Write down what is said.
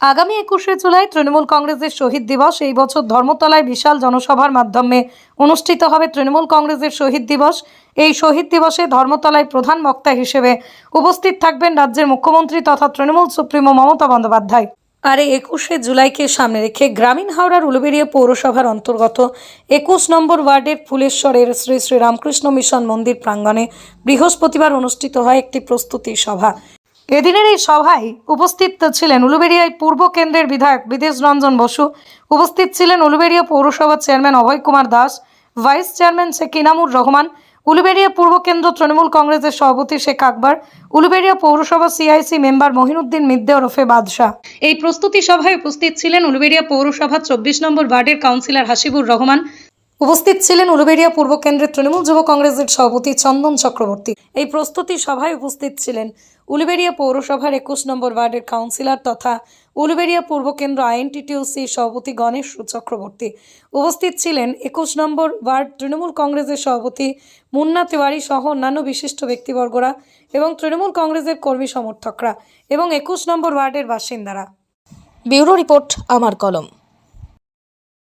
আগামী একুশে জুলাই তৃণমূল কংগ্রেসের শহীদ দিবস। এই বছর ধর্মতলায় বিশাল জনসভার মাধ্যমে অনুষ্ঠিত হবে তৃণমূল কংগ্রেসের শহীদ দিবস। এই শহীদ দিবসে ধর্মতলায় প্রধান বক্তা হিসেবে উপস্থিত থাকবেন রাজ্যের মুখ্যমন্ত্রী তথা তৃণমূল সুপ্রিমো মমতা বন্দ্যোপাধ্যায়। আর একুশে জুলাইকে সামনে রেখে গ্রামীণ হাওড়ার উলুবেড়িয়া পৌরসভার অন্তর্গত একুশ নম্বর ওয়ার্ডের ফুলেশ্বরের শ্রী শ্রী রামকৃষ্ণ মিশন মন্দির প্রাঙ্গণে বৃহস্পতিবার অনুষ্ঠিত হয় একটি প্রস্তুতি সভা। এদিনের এই সভায় উপস্থিত ছিলেন উলুবেড়িয়ায় পূর্ব কেন্দ্রের বিধায়ক বিদেশ রঞ্জন বসু উপস্থিত ছিলেন উলুবেড়িয়া পৌরসভার chairman Abhay Kumar Das vice chairman Sheikh Inamur Rahman Uluberia পূর্ব কেন্দ্র তৃণমূল কংগ্রেসের সভাপতি শেখ আকবর উলুবেড়িয়া পৌরসভা সিআইসি মেম্বার মহিনুদ্দিন মিদ্দে ওরফে বাদশাহ। এই প্রস্তুতি সভায় উপস্থিত ছিলেন উলুবেড়িয়া পৌরসভা চব্বিশ নম্বর ওয়ার্ডের কাউন্সিলর হাসিবুর রহমান। উপস্থিত ছিলেন উলুবেড়িয়া পূর্ব কেন্দ্রের তৃণমূল যুব কংগ্রেসের সভাপতি চন্দন চক্রবর্তী। এই প্রস্তুতি সভায় উপস্থিত ছিলেন উলুবেড়িয়া পৌরসভার একুশ নম্বর ওয়ার্ডের কাউন্সিলর তথা উলুবেড়িয়া পূর্ব কেন্দ্র আইএনটিটিউসি সভাপতি গণেশ চক্রবর্তী উপস্থিত ছিলেন একুশ নম্বর ওয়ার্ড তৃণমূল কংগ্রেসের সভাপতি মুন্না তিওয়ারি সহ অন্যান্য বিশিষ্ট ব্যক্তিবর্গরা এবং তৃণমূল কংগ্রেসের কর্মী সমর্থকরা এবং একুশ নম্বর ওয়ার্ডের বাসিন্দারা। ব্যুরো রিপোর্ট, আমার কলম।